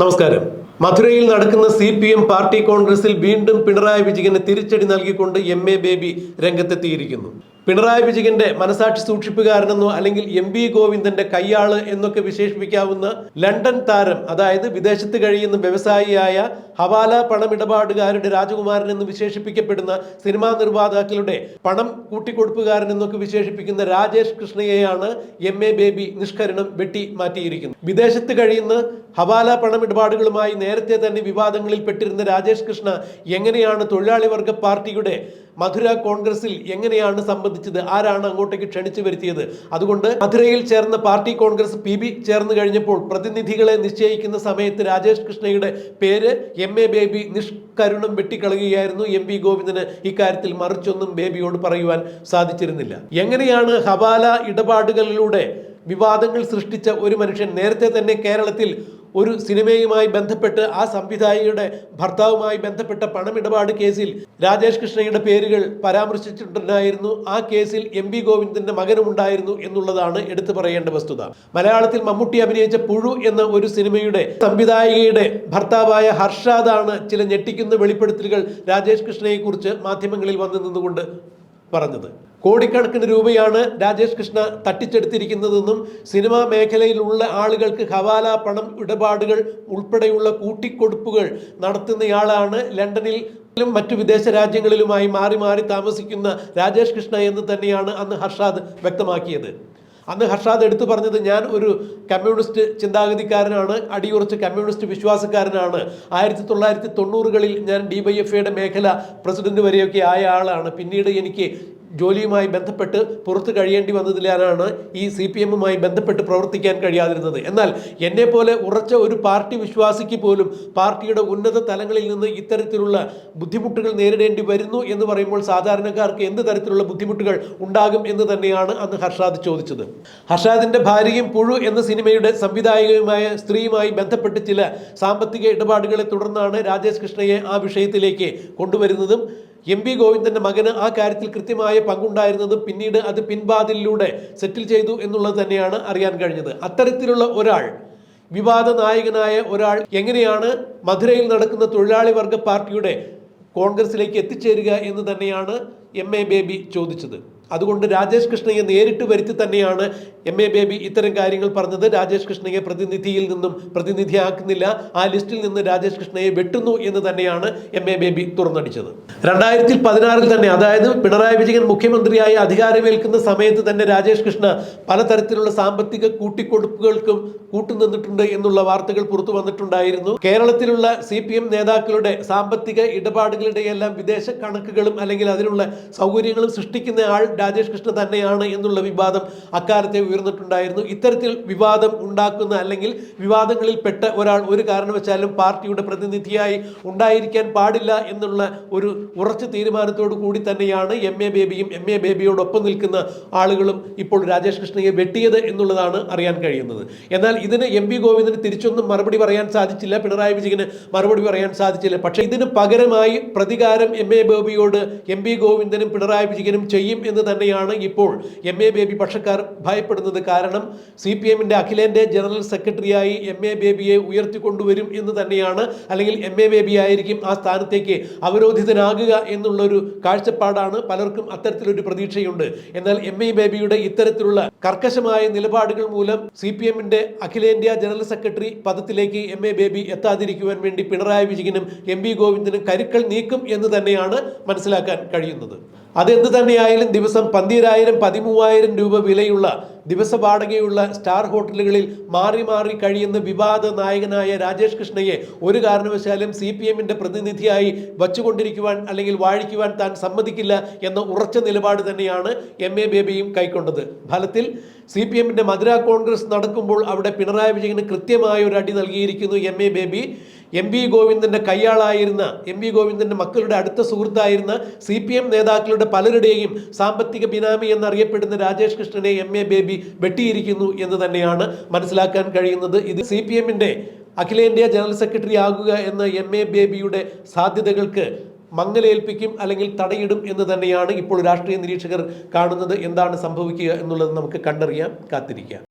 നമസ്കാരം. മധുരയിൽ നടക്കുന്ന സി പി എം പാർട്ടി കോൺഗ്രസിൽ വീണ്ടും പിണറായി വിജയന് തിരിച്ചടി നൽകിക്കൊണ്ട് എം എ ബേബി രംഗത്തെത്തിയിരിക്കുന്നു. പിണറായി വിജയന്റെ മനസാക്ഷി സൂക്ഷിപ്പുകാരനെന്നോ അല്ലെങ്കിൽ എം വി ഗോവിന്ദന്റെ കയ്യാൾ എന്നൊക്കെ വിശേഷിപ്പിക്കാവുന്ന ലണ്ടൻ താരം അതായത് വിദേശത്ത് കഴിയുന്ന വ്യവസായിയായ ഹവാല പണമിടപാടുകാരുടെ രാജകുമാരൻ എന്ന് വിശേഷിപ്പിക്കപ്പെടുന്ന സിനിമാ നിർമ്മാതാക്കളുടെ പണം കൂട്ടിക്കൊടുപ്പുകാരൻ എന്നൊക്കെ വിശേഷിപ്പിക്കുന്ന രാജേഷ് കൃഷ്ണയെയാണ് എം എ ബേബി നിഷ്കരണം വെട്ടി മാറ്റിയിരിക്കുന്നത്. വിദേശത്ത് കഴിയുന്ന ഹവാല പണമിടപാടുകളുമായി നേരത്തെ തന്നെ വിവാദങ്ങളിൽ പെട്ടിരുന്ന രാജേഷ് കൃഷ്ണ എങ്ങനെയാണ് തൊഴിലാളി വർഗ പാർട്ടിയുടെ മധുര കോൺഗ്രസിൽ എങ്ങനെയാണ് സംബന്ധിച്ചത്? ആരാണ് അങ്ങോട്ടേക്ക് ക്ഷണിച്ചു വരുത്തിയത്? അതുകൊണ്ട് മധുരയിൽ ചേർന്ന പാർട്ടി കോൺഗ്രസ് പി ബി ചേർന്ന് കഴിഞ്ഞപ്പോൾ പ്രതിനിധികളെ നിശ്ചയിക്കുന്ന സമയത്ത് രാജേഷ് കൃഷ്ണയുടെ പേര് എം എ ബേബി നിഷ്കരുണം വെട്ടിക്കളയുകയായിരുന്നു എം വി ഗോവിന്ദന്. ഇക്കാര്യത്തിൽ മറിച്ചൊന്നും ബേബിയോട് പറയുവാൻ സാധിച്ചിരുന്നില്ല. എങ്ങനെയാണ് ഹവാല ഇടപാടുകളിലൂടെ വിവാദങ്ങൾ സൃഷ്ടിച്ച ഒരു മനുഷ്യൻ നേരത്തെ തന്നെ കേരളത്തിൽ ഒരു സിനിമയുമായി ബന്ധപ്പെട്ട് ആ സംവിധായകയുടെ ഭർത്താവുമായി ബന്ധപ്പെട്ട പണമിടപാട് കേസിൽ രാജേഷ് കൃഷ്ണയുടെ പേരുകൾ പരാമർശിച്ചിട്ടുണ്ടായിരുന്നു. ആ കേസിൽ എം വി ഗോവിന്ദന്റെ മകനുമുണ്ടായിരുന്നു എന്നുള്ളതാണ് എടുത്തു പറയേണ്ട വസ്തുത. മലയാളത്തിൽ മമ്മൂട്ടി അഭിനയിച്ച പുഴു എന്ന ഒരു സിനിമയുടെ സംവിധായികയുടെ ഭർത്താവായ ഹർഷാദാണ് ചില ഞെട്ടിക്കുന്ന വെളിപ്പെടുത്തലുകൾ രാജേഷ് കൃഷ്ണയെക്കുറിച്ച് മാധ്യമങ്ങളിൽ വന്നു നിന്നുകൊണ്ട് പറഞ്ഞത്. കോടിക്കണക്കിന് രൂപയാണ് രാജേഷ് കൃഷ്ണ തട്ടിച്ചെടുത്തിരിക്കുന്നതെന്നും സിനിമാ മേഖലയിലുള്ള ആളുകൾക്ക് ഹവാല പണം ഇടപാടുകൾ ഉൾപ്പെടെയുള്ള കൂട്ടിക്കൊടുപ്പുകൾ നടത്തുന്നയാളാണ് ലണ്ടനിൽ ും മറ്റു വിദേശ രാജ്യങ്ങളിലുമായി മാറി മാറി താമസിക്കുന്ന രാജേഷ് കൃഷ്ണ എന്ന് തന്നെയാണ് അന്ന് ഹർഷാദ് വ്യക്തമാക്കിയത്. അന്ന് ഹർഷാദ് എടുത്തു പറഞ്ഞത് ഞാൻ ഒരു കമ്മ്യൂണിസ്റ്റ് ചിന്താഗതിക്കാരനാണ് അടിയുറച്ച് കമ്മ്യൂണിസ്റ്റ് വിശ്വാസക്കാരനാണ്. ആയിരത്തി തൊള്ളായിരത്തി തൊണ്ണൂറുകളിൽ ഞാൻ ഡി വൈ എഫ് ഐയുടെ മേഖല പ്രസിഡന്റ് വരെയൊക്കെ ആയ ആളാണ്. പിന്നീട് എനിക്ക് ജോലിയുമായി ബന്ധപ്പെട്ട് പുറത്ത് കഴിയേണ്ടി വന്നതിലാണ് ഈ സി പി എമ്മുമായി ബന്ധപ്പെട്ട് പ്രവർത്തിക്കാൻ കഴിയാതിരുന്നത്. എന്നാൽ എന്നെ പോലെ ഉറച്ച ഒരു പാർട്ടി വിശ്വാസിക്ക് പോലും പാർട്ടിയുടെ ഉന്നത തലങ്ങളിൽ നിന്ന് ഇത്തരത്തിലുള്ള ബുദ്ധിമുട്ടുകൾ നേരിടേണ്ടി വരുന്നു എന്ന് പറയുമ്പോൾ സാധാരണക്കാർക്ക് എന്ത് തരത്തിലുള്ള ബുദ്ധിമുട്ടുകൾ ഉണ്ടാകും എന്ന് തന്നെയാണ് അന്ന് ഹർഷാദ് ചോദിച്ചത്. ഹർഷാദിന്റെ ഭാര്യയും പുഴു എന്ന സിനിമയുടെ സംവിധായകയുമായ സ്ത്രീയുമായി ബന്ധപ്പെട്ട് ചില സാമ്പത്തിക ഇടപാടുകളെ തുടർന്നാണ് രാജേഷ് കൃഷ്ണയെ ആ വിഷയത്തിലേക്ക് കൊണ്ടുവരുന്നതും എം വി ഗോവിന്ദന്റെ മകന് ആ കാര്യത്തിൽ കൃത്യമായ പങ്കുണ്ടായിരുന്നത് പിന്നീട് അത് പിൻവാതിലിലൂടെ സെറ്റിൽ ചെയ്തു എന്നുള്ളത് തന്നെയാണ് അറിയാൻ കഴിഞ്ഞത്. അത്തരത്തിലുള്ള ഒരാൾ വിവാദ നായകനായ ഒരാൾ എങ്ങനെയാണ് മധുരയിൽ നടക്കുന്ന തൊഴിലാളി വർഗ പാർട്ടിയുടെ കോൺഗ്രസിലേക്ക് എത്തിച്ചേരുക എന്ന് തന്നെയാണ് എം എ ബേബി ചോദിച്ചത്. അതുകൊണ്ട് രാജേഷ് കൃഷ്ണയെ നേരിട്ട് വരുത്തി തന്നെയാണ് എം എ ബേബി ഇത്തരം കാര്യങ്ങൾ പറഞ്ഞത്. രാജേഷ് കൃഷ്ണയെ പ്രതിനിധിയിൽ നിന്നും പ്രതിനിധിയാക്കുന്നില്ല. ആ ലിസ്റ്റിൽ നിന്ന് രാജേഷ് കൃഷ്ണയെ വെട്ടുന്നു എന്ന് തന്നെയാണ് എം എ ബേബി തുറന്നടിച്ചത്. രണ്ടായിരത്തി പതിനാറിൽ തന്നെ അതായത് പിണറായി വിജയൻ മുഖ്യമന്ത്രിയായി അധികാരമേൽക്കുന്ന സമയത്ത് തന്നെ രാജേഷ് കൃഷ്ണ പലതരത്തിലുള്ള സാമ്പത്തിക കൂട്ടിക്കൊടുപ്പുകൾക്കും കൂട്ടുനിന്നിട്ടുണ്ട് എന്നുള്ള വാർത്തകൾ പുറത്തു വന്നിട്ടുണ്ടായിരുന്നു. കേരളത്തിലുള്ള സി പി എം നേതാക്കളുടെ സാമ്പത്തിക ഇടപാടുകളുടെയെല്ലാം വിദേശ കണക്കുകളും അല്ലെങ്കിൽ അതിനുള്ള സൗകര്യങ്ങളും സൃഷ്ടിക്കുന്ന ആൾ രാജേഷ് കൃഷ്ണ തന്നെയാണ് എന്നുള്ള വിവാദം അക്കാലത്തെ ഉയർന്നിട്ടുണ്ടായിരുന്നു. ഇത്തരത്തിൽ വിവാദം ഉണ്ടാക്കുന്ന അല്ലെങ്കിൽ വിവാദങ്ങളിൽ പെട്ട ഒരാൾ ഒരു കാരണവശാലും പാർട്ടിയുടെ പ്രതിനിധിയായി ഉണ്ടായിരിക്കാൻ പാടില്ല എന്നുള്ള ഒരു ഉറച്ച തീരുമാനത്തോടു കൂടി തന്നെയാണ് എം എ ബേബിയും എം എ ബേബിയോടൊപ്പം നിൽക്കുന്ന ആളുകളും ഇപ്പോൾ രാജേഷ് കൃഷ്ണയെ വെട്ടിയത് എന്നുള്ളതാണ് അറിയാൻ കഴിയുന്നത്. എന്നാൽ ഇതിന് എം പി ഗോവിന്ദന് തിരിച്ചൊന്നും മറുപടി പറയാൻ സാധിച്ചില്ല. പിണറായി വിജയന് മറുപടി പറയാൻ സാധിച്ചില്ല. പക്ഷേ ഇതിന് പകരമായി പ്രതികാരം എം എ ബേബിയോട് എം പി ഗോവിന്ദനും പിണറായി വിജയനും ചെയ്യും എന്ന് തന്നെയാണ് ഇപ്പോൾ എം എ ബേബി പക്ഷക്കാർ ഭയപ്പെടുന്നത്. കാരണം സി പി എമ്മിന്റെ അഖിലേന്ത്യാ ജനറൽ സെക്രട്ടറിയായി എം എ ബേബിയെ ഉയർത്തിക്കൊണ്ടുവരും എന്ന് തന്നെയാണ് അല്ലെങ്കിൽ എം എ ബേബി ആയിരിക്കും ആ സ്ഥാനത്തേക്ക് അവരോധിതനാകുക എന്നുള്ളൊരു കാഴ്ചപ്പാടാണ് പലർക്കും അത്തരത്തിലൊരു പ്രതീക്ഷയുണ്ട്. എന്നാൽ എം എ ബേബിയുടെ ഇത്തരത്തിലുള്ള കർക്കശമായ നിലപാടുകൾ മൂലം സി പി എമ്മിന്റെ അഖിലേന്ത്യാ ജനറൽ സെക്രട്ടറി പദത്തിലേക്ക് എം എ ബേബി എത്താതിരിക്കുവാൻ വേണ്ടി പിണറായി വിജയനും എം വി ഗോവിന്ദനും കരുക്കൾ നീക്കും എന്ന് തന്നെയാണ് മനസ്സിലാക്കാൻ കഴിയുന്നത്. അതെന്ത് തന്നെയായാലും ദിവസം പന്തിരായിരം പതിമൂവായിരം രൂപ വിലയുള്ള ദിവസ വാടകയുള്ള സ്റ്റാർ ഹോട്ടലുകളിൽ മാറി മാറി കഴിയുന്ന വിവാദ നായകനായ രാജേഷ് കൃഷ്ണയെ ഒരു കാരണവശാലും സി പി എമ്മിന്റെ പ്രതിനിധിയായി വച്ചുകൊണ്ടിരിക്കുവാൻ അല്ലെങ്കിൽ വാഴിക്കുവാൻ താൻ സമ്മതിക്കില്ല എന്ന ഉറച്ച നിലപാട് തന്നെയാണ് എം എ ബേബിയും കൈക്കൊണ്ടത്. ഫലത്തിൽ സി പി എമ്മിന്റെ മധുര കോൺഗ്രസ് നടക്കുമ്പോൾ അവിടെ പിണറായി വിജയന് കൃത്യമായ ഒരു അടി നൽകിയിരിക്കുന്നു M A Baby. M V ഗോവിന്ദന്റെ കയ്യാളായിരുന്ന എം വി ഗോവിന്ദന്റെ മക്കളുടെ അടുത്ത സുഹൃത്തായിരുന്ന സി പി എം നേതാക്കളുടെ പലരുടെയും സാമ്പത്തിക ബിനാമി എന്നറിയപ്പെടുന്ന രാജേഷ് കൃഷ്ണനെ എം എ ബേബി വെട്ടിയിരിക്കുന്നു എന്ന് തന്നെയാണ് മനസ്സിലാക്കാൻ കഴിയുന്നത്. ഇത് സി പി എമ്മിന്റെ അഖിലേന്ത്യാ ജനറൽ സെക്രട്ടറി ആകുക എന്ന എം എ ബേബിയുടെ സാധ്യതകൾക്ക് മങ്ങലേൽപ്പിക്കും അല്ലെങ്കിൽ തടയിടും എന്ന് തന്നെയാണ് ഇപ്പോൾ രാഷ്ട്രീയ നിരീക്ഷകർ കാണുന്നത്. എന്താണ് സംഭവിക്കുക എന്നുള്ളത് നമുക്ക് കണ്ടറിയാം കാത്തിരിക്കാം.